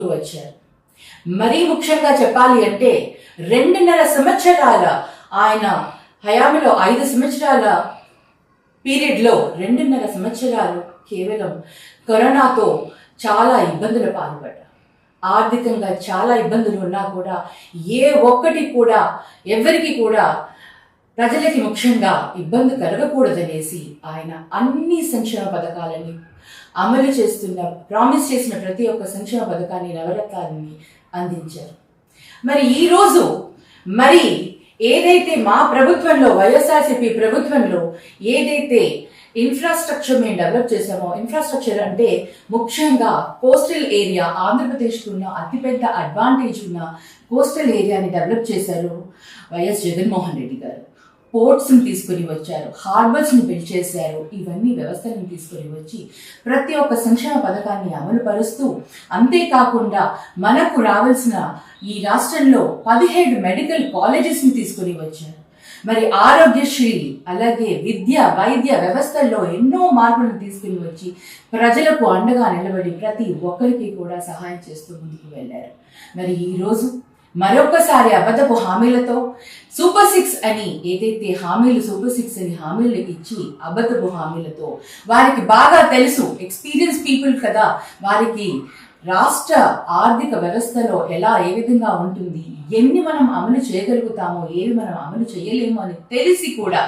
వచ్చారు. మరీ ముఖ్యంగా చెప్పాలి అంటే రెండున్నర సంవత్సరాల ఆయన హయామిలో ఐదు సంవత్సరాల పీరియడ్లో రెండున్నర సంవత్సరాలు కేవలం కరోనాతో చాలా ఇబ్బందులు పాల్పడ్డారు. ఆర్థికంగా చాలా ఇబ్బందులు ఉన్నా కూడా ఏ ఒక్కటి కూడా ఎవరికి కూడా ప్రజలకి ముఖ్యంగా ఇబ్బంది కలగకూడదనేసి ఆయన అన్ని సంక్షేమ పథకాలని అమలు చేస్తున్న ప్రామిస్ చేసిన ప్రతి ఒక్క సంక్షేమ పథకాన్ని నవరత్నాలని అందించారు. మరి ఈరోజు మరి ఏదైతే మా ప్రభుత్వంలో వైఎస్ఆర్సీపీ ప్రభుత్వంలో ఏదైతే ఇన్ఫ్రాస్ట్రక్చర్ మేము డెవలప్ చేసామో ఇన్ఫ్రాస్ట్రక్చర్ అంటే ముఖ్యంగా కోస్టల్ ఏరియా ఆంధ్రప్రదేశ్కు ఉన్న అతిపెద్ద అడ్వాంటేజ్ ఉన్న కోస్టల్ ఏరియాని డెవలప్ చేశారు వైఎస్ జగన్మోహన్ రెడ్డి గారు. పోర్ట్స్ని తీసుకొని వచ్చారు హార్బర్స్ని బిల్డ్ చేశారు ఇవన్నీ వ్యవస్థలను తీసుకొని వచ్చి ప్రతి ఒక్క సంక్షేమ పథకాన్ని అమలు పరుస్తూ అంతేకాకుండా మనకు రావాల్సిన ఈ రాష్ట్రంలో పదిహేడు మెడికల్ కాలేజెస్ని తీసుకొని వచ్చారు. మరి ఆరోగ్యశ్రీ అలాగే విద్య వైద్య వ్యవస్థల్లో ఎన్నో మార్పులను తీసుకుని వచ్చి ప్రజలకు అండగా నిలబడి ప్రతి ఒక్కరికి కూడా సహాయం చేస్తూ ముందుకు వెళ్ళారు. మరి ఈరోజు మరొకసారి అబద్ధపు హామీలతో సూపర్ సిక్స్ అని ఏదైతే హామీలు సూపర్ సిక్స్ అని హామీలు ఇచ్చి అబద్ధపు హామీలతో వారికి బాగా తెలుసు ఎక్స్పీరియన్స్ పీపుల్ కదా వారికి రాష్ట్ర ఆర్థిక వ్యవస్థలో ఎలా ఏ విధంగా ఉంటుంది ఎన్ని మనం అమలు చేయగలుగుతామో ఏవి మనం అమలు చేయలేము అని తెలిసి కూడా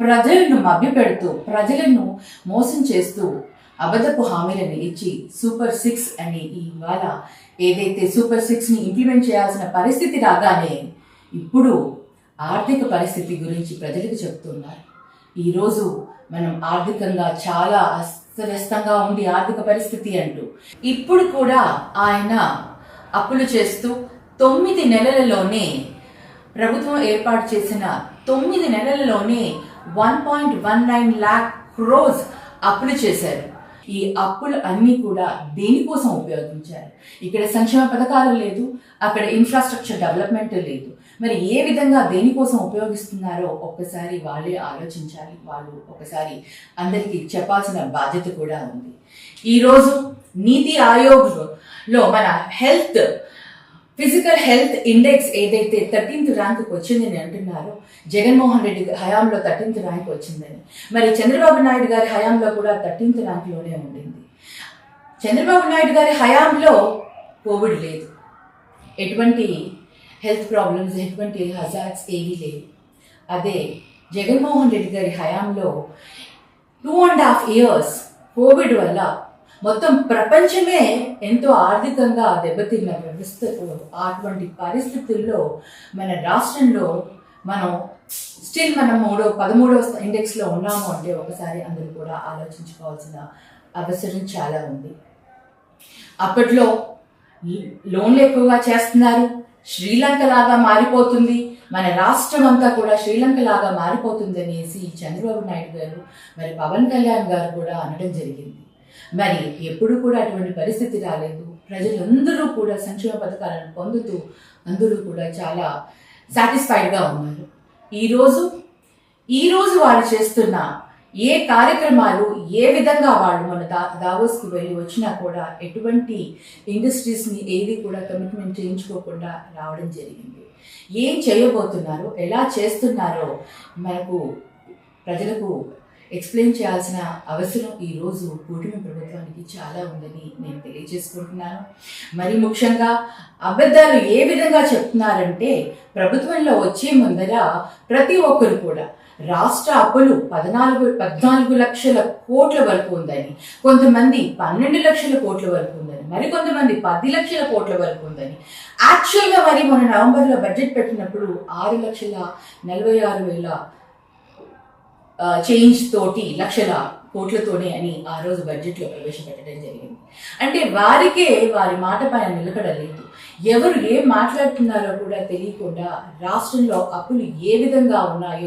ప్రజలను మభ్యపెడుతూ ప్రజలను మోసం చేస్తూ అబద్ధపు హామీలను ఇచ్చి సూపర్ సిక్స్ అని ఇవాళ ఏదైతే సూపర్ సిక్స్ని ఇంప్లిమెంట్ చేయాల్సిన పరిస్థితి రాగానే ఇప్పుడు ఆర్థిక పరిస్థితి గురించి ప్రజలకు చెప్తున్నారు. ఈరోజు మనం ఆర్థికంగా చాలా అస్తవ్యస్తంగా ఉంది ఆర్థిక పరిస్థితి అంటూ ఇప్పుడు కూడా ఆయన అప్పులు చేస్తూ తొమ్మిది నెలలలోనే ప్రభుత్వం ఏర్పాటు చేసిన తొమ్మిది నెలలలోనే one point one nine lakh crores అప్పులు చేశారు. ఈ అప్పులు అన్నీ కూడా దేనికోసం ఉపయోగించారు? ఇక్కడ సంక్షేమ పథకాలు లేదు అక్కడ ఇన్ఫ్రాస్ట్రక్చర్ డెవలప్మెంట్ లేదు. మరి ఏ విధంగా దేనికోసం ఉపయోగిస్తున్నారో ఒక్కసారి వాళ్ళే ఆలోచించాలి. వాళ్ళు ఒకసారి అందరికీ చెప్పాల్సిన బాధ్యత కూడా ఉంది. ఈరోజు నీతి ఆయోగ్లో మన హెల్త్ ఫిజికల్ హెల్త్ ఇండెక్స్ ఏదైతే థర్టీన్త్ ర్యాంక్కి వచ్చిందని అంటున్నారో జగన్మోహన్ రెడ్డి హయాంలో థర్టీన్త్ ర్యాంక్ వచ్చిందని. మరి చంద్రబాబు నాయుడు గారి హయాంలో కూడా థర్టీన్త్ ర్యాంక్లోనే ఉండింది. చంద్రబాబు నాయుడు గారి హయాంలో కోవిడ్ లేదు. ఎటువంటి హెల్త్ ప్రాబ్లమ్స్ ఎటువంటి హజార్డ్స్ ఏవీ లేవు. అదే జగన్మోహన్ రెడ్డి గారి హయాంలో two and half years Covid వల్ల మొత్తం ప్రపంచమే ఎంతో ఆర్థికంగా దెబ్బతిన్న వ్యవస్థతో అటువంటి పరిస్థితుల్లో మన రాష్ట్రంలో మనం స్టిల్ మనం మూడో పదమూడో ఇండెక్స్లో ఉన్నాము అంటే ఒకసారి అందరూ కూడా ఆలోచించుకోవాల్సిన అవసరం చాలా ఉంది. అప్పట్లో లోన్లు ఎక్కువగా చేస్తున్నారు శ్రీలంక లాగా మారిపోతుంది మన రాష్ట్రం అంతా కూడా శ్రీలంక లాగా మారిపోతుంది అనేసి చంద్రబాబు నాయుడు గారు మరి పవన్ కళ్యాణ్ గారు కూడా అనడం జరిగింది. మరి ఎప్పుడు కూడా అటువంటి పరిస్థితి రాలేదు. ప్రజలందరూ కూడా సంక్షేమ పథకాలను పొందుతూ అందరూ కూడా చాలా సాటిస్ఫైడ్గా ఉన్నారు. ఈరోజు ఈరోజు వారు చేస్తున్న ఏ కార్యక్రమాలు ఏ విధంగా వాళ్ళు మన దా దావోస్కి వెళ్ళి వచ్చినా కూడా ఎటువంటి ఇండస్ట్రీస్ని ఏది కూడా కమిట్మెంట్ చేయించుకోకుండా రావడం జరిగింది. ఏం చేయబోతున్నారో ఎలా చేస్తున్నారో మనకు ప్రజలకు ఎక్స్ప్లెయిన్ చేయాల్సిన అవసరం ఈరోజు కూటమి ప్రభుత్వానికి చాలా ఉందని నేను తెలియజేసుకుంటున్నాను. మరి ముఖ్యంగా అబద్ధాలు ఏ విధంగా చెప్తున్నారంటే ప్రభుత్వంలో వచ్చే ముందర ప్రతి ఒక్కరు కూడా రాష్ట్ర అప్పులు పద్నాలుగు పద్నాలుగు లక్షల కోట్ల వరకు ఉందని కొంతమంది పన్నెండు లక్షల కోట్ల వరకు ఉందని మరి కొంతమంది పది లక్షల కోట్ల వరకు ఉందని యాక్చువల్గా మరి మన నవంబర్లో బడ్జెట్ పెట్టినప్పుడు ఆరు లక్షల నలభై ఆరు వేల చేంజ్ తోటి లక్షల కోట్లతోనే అని ఆ రోజు బడ్జెట్లో ప్రవేశపెట్టడం జరిగింది. అంటే వారికే వారి మాట పైన నిలకడలేదు ఎవరు ఏం మాట్లాడుతున్నారో కూడా తెలియకుండా రాష్ట్రంలో అప్పులు ఏ విధంగా ఉన్నాయో